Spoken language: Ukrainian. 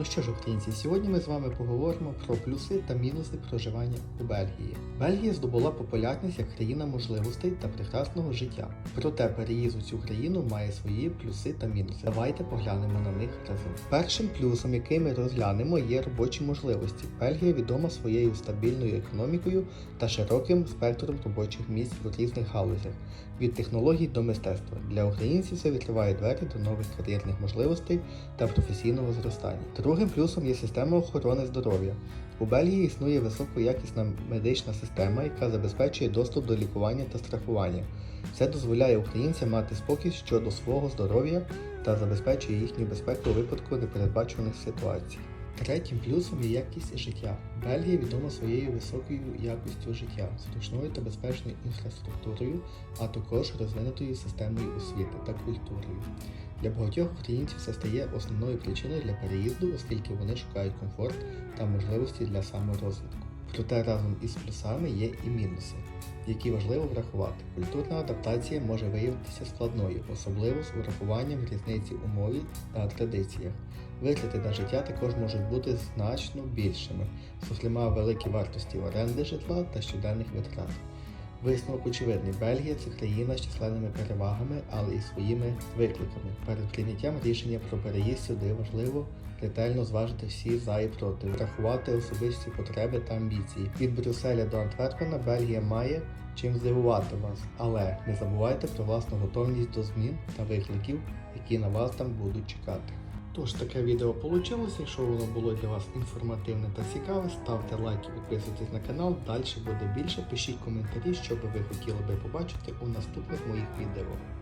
Ну що ж, українці, сьогодні ми з вами поговоримо про плюси та мінуси проживання у Бельгії. Бельгія здобула популярність як країна можливостей та прекрасного життя. Проте переїзд у цю країну має свої плюси та мінуси. Давайте поглянемо на них разом. Першим плюсом, який ми розглянемо, є робочі можливості. Бельгія відома своєю стабільною економікою та широким спектром робочих місць в різних галузях від технологій до мистецтва. Для українців це відкриває двері до нових кар'єрних можливостей та професійного зростання. Другим плюсом є система охорони здоров'я. У Бельгії існує високоякісна медична система, яка забезпечує доступ до лікування та страхування. Це дозволяє українцям мати спокій щодо свого здоров'я та забезпечує їхню безпеку у випадку непередбачених ситуацій. Третім плюсом є якість життя. Бельгія відома своєю високою якістю життя, зручною та безпечною інфраструктурою, а також розвинутою системою освіти та культурою. Для багатьох українців це стає основною причиною для переїзду, оскільки вони шукають комфорт та можливості для саморозвитку. Проте разом із плюсами є і мінуси, які важливо врахувати. Культурна адаптація може виявитися складною, особливо з урахуванням різниці у мові та традиціях. Витрати на життя також можуть бути значно більшими, зокрема великі вартості оренди житла та щоденних витрат. Висновок очевидний, Бельгія це країна з численними перевагами, але і своїми викликами. Перед прийняттям рішення про переїзд сюди важливо ретельно зважити всі за і проти, врахувати особисті потреби та амбіції. Від Брюсселя до Антверпена Бельгія має чим здивувати вас, але не забувайте про власну готовність до змін та викликів, які на вас там будуть чекати. Тож таке відео вийшло. Якщо воно було для вас інформативне та цікаве, ставте лайки, підписуйтесь на канал. Далі буде більше. Пишіть коментарі, що би ви хотіли би побачити у наступних моїх відео.